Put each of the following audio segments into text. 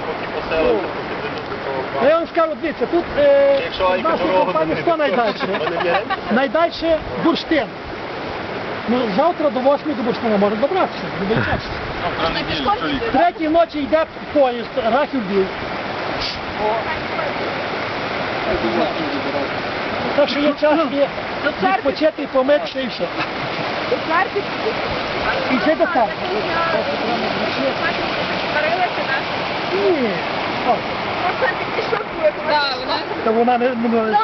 поки Ну, я вам скажу, дивіться, тут е, Якщо в Айка нашій дорогу компанії хто найдальше? вони? Найдальше бурштин. Ну, завтра до 8 до бурштина може добратися. Третій ночі йде поїзд, Рахів Львів. Так що є час і відпочити, і помитися і все. І це до церкви. Ні. О, Та вона не, не може.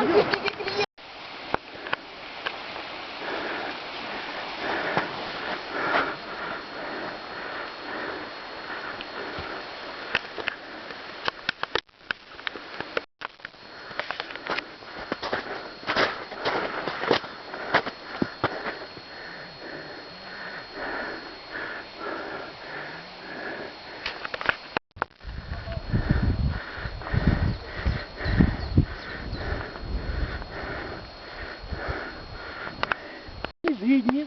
згідні,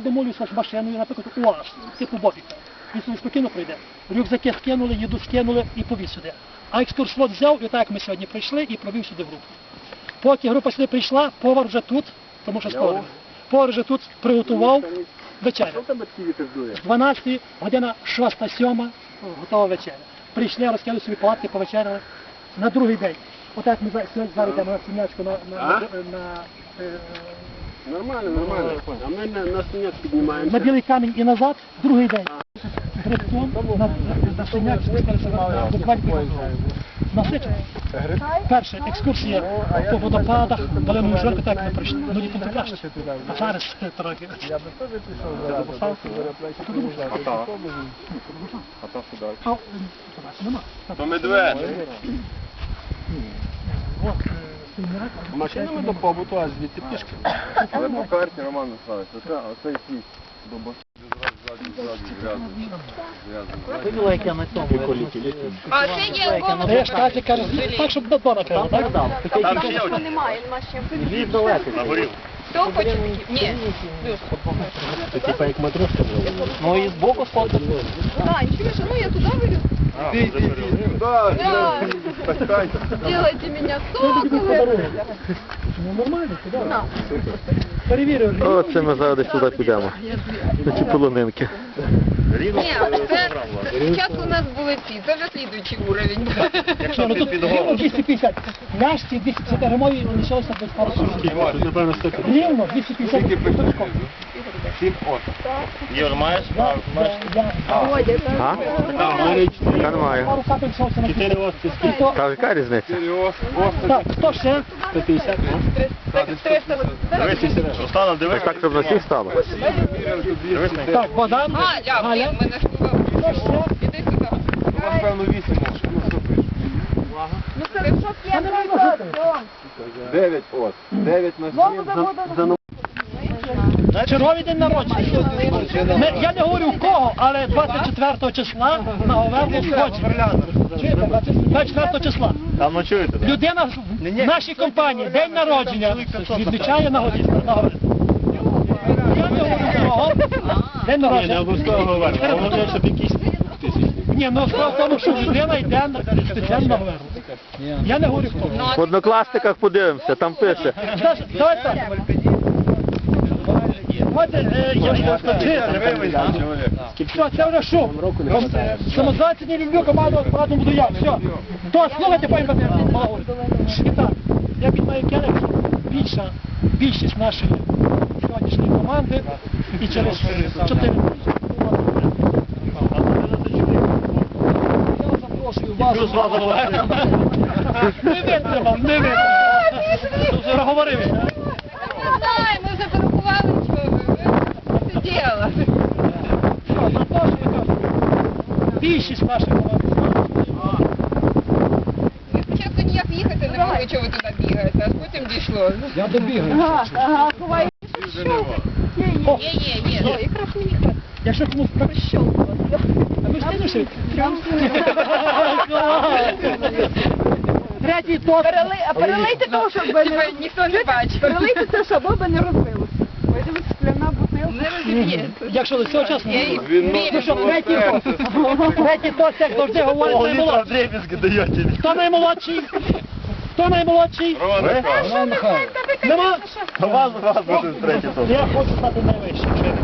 я домовлюся з машиною, наприклад, УАЗ, типу Бобіка. Він собі спокійно пройде. Рюкзаки скинули, їду скинули і повіз сюди. А екскурсовод взяв, і так як ми сьогодні прийшли, і провів сюди групу. Поки група сюди прийшла, повар вже тут, тому що скоро. Повар вже тут приготував вечерю. 12 година 6-7, готова вечеря. Прийшли, розкинули собі палатки, повечеряли. На другий день. Отак ми за- зараз йдемо на сім'ячку на, на, на, на, е, Нормально, нормально. А ми на, на синяк піднімаємося. на білий камінь і назад, другий день. Грибцом на, на синяк буквально насичено. Перше, екскурсія по водопадах, Балену Жорку, так ми прийшли. Ну, то краще. А зараз трохи. Я би теж пішов зараз. Хата сюди. А, нема. То медведь. От, е, синяк. Машинами до побуту, а звідти пішки. Але по карті Роман Михайлович, оце, світ до. Виділа, як я на цьому. А це є я ж Катя каже, так, щоб до дона треба, так? Там ще є немає, нема чим. Лід далеко. Хто хоче такі? Ні. Це типа як матрошка була. Ну і збоку сфоткати. А, ничего, ну я туда вылез. Да. Делайте меня соковым. Ну нормально, туди. Перевірив. О, це ми зараз сюди туди підемо. На ці полонинки. Рівно Ні, це зараз у нас були ці, це вже слідуючий уровень. Ні, ну тут рівно 250. Ляшці 250 грамові лишилося без пару Напевно, стільки. Рівно 250 грамові. Ігор, маєш? Я, я, А? Яка немає. пару капель соусу на Чотири ості. І то, Та яка різниця? так, хто ще? 150. Дивись, Руслана, дивись. Так, щоб на всіх стало. Дивись на Так, Богдан, А, я, блін, Галя, мене ж туди. хто ще? Іди сюди. Певно, вісім може. Ну це що Та не можна жити. Дев'ять от. Дев'ять на сім. За, Черговий день народження. Ми- Я не говорю в кого, але 24 числа на Говерлу сходить. Чуєте, 24 числа. Там ночуєте, так? Людина в нашій компанії день народження відмічає на Говерлу. Кого. День Ні, не народження. обов'язково говорю. Головне, щоб якісь Ні, ну справа в тому, що людина йде на- спеціально на Я не говорю в кого. В однокласниках подивимося, там пише. Знаєш, Давай так. От, е, я ж Все, це вже шум. Самозванці не люблю команду, команду буду я. Все. То слухайте, пані Батенко. І так, я підмаю келих, більша, більшість нашої сьогоднішньої команди і через 4 Я запрошую вас. Не витримав, не витримав. Вже говорив. Ми вже що ви. Це діло. Більшість команд. Спочатку ніяк їхати не могли, чого ви туди бігаєте, а потім дійшло. Я добігаю. О, Є. Якраз не їхати. якщо комусь прощолкало. А ви встигнете? Третій топ. А перелийте того, щоб ви не ніхто не бачить. перелийте це, щоб ви не розбилося. Дивіться, скляна бутиль. Не розіб'ється. Якщо до цього часу. Ну що, третій тост. Третій тост, як завжди говорить, наймолодший. Хто наймолодший? Хто наймолодший? Роман Михайлович. Нема? У вас вас буде третій тут. Я хочу стати найвищим. що я.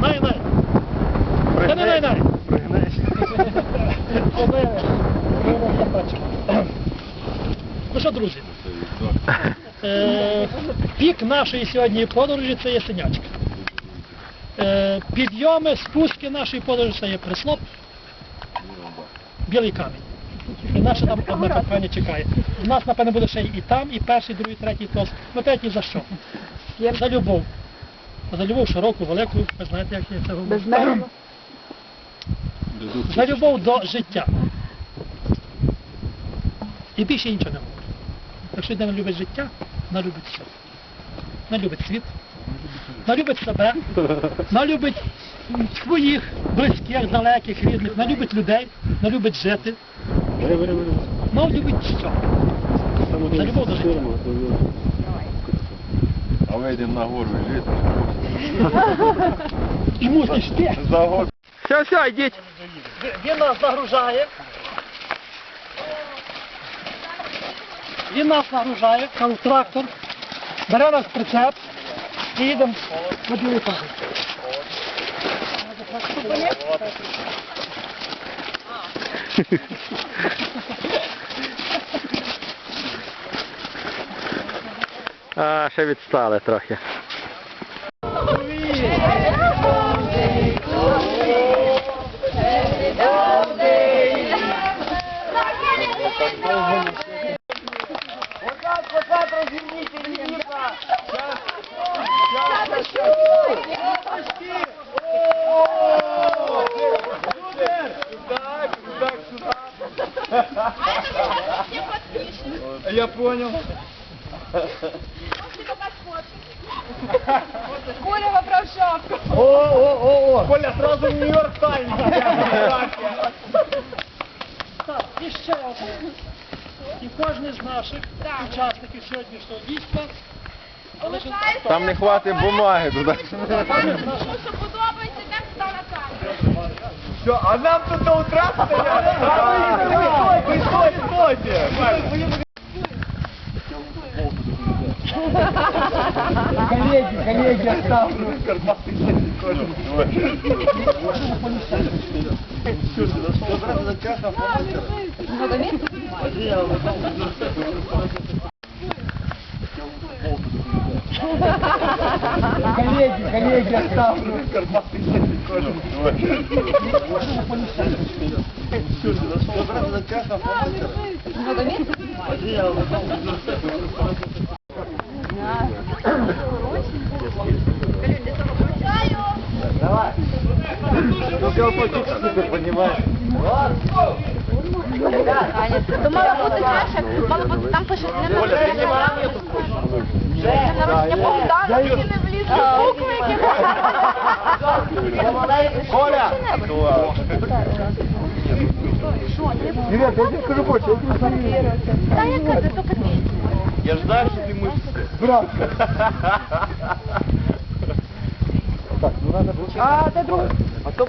Най, най. Та не най, най. Ну що, друзі? Е, пік нашої сьогодні подорожі це є синячка. Е, підйоми, спуски нашої подорожі це є прислоп, білий камінь. І наше там одне кохання чекає. У нас, напевно, буде ще і там, і перший, другий, третій тост. Ну третій за що? За любов. За любов широку, велику, ви знаєте, як я це говорю. За любов до життя. І більше нічого не говорю. Якщо людина любить життя, вона любить все. Вона любить світ, вона любить себе, вона любить своїх близьких, далеких, рідних, вона любить людей, вона любить жити, вона любить все. За любов до життя. А ви йдемо на гору і жити. І мусиш ти. За гору. Все, все, йдіть. Він нас загружає. Він нас нагружає, кажу, трактор, бере нас прицеп і їдемо на білий камінь. А, ще відстали трохи. Я шапку. Коля, сразу в Нью-Йорк Таймс. Так, і ще одне. І кожен з наших учасників сьогоднішнього дійства Там не хватить бумаги туди. Що подобається, так став на камеру. Все, а нам тут до утра стоять. Стойте, стойте, стойте. Коллеги, коллеги, оставлю. Карпаты кожу. Коллеги, коллеги, оставлю. Карпаты кожу. Все, за 100 грамм за час оформите. Одеяло. То мало бути краще, мало бути там пише не народження. Не народження Богдана, які не влізли букви, які Коля! Привет, я тебе скажу больше. Та яка це тільки дві. Я ж знаю, что ты мышцы. Брат. Так, ну надо... А, ты друг. А то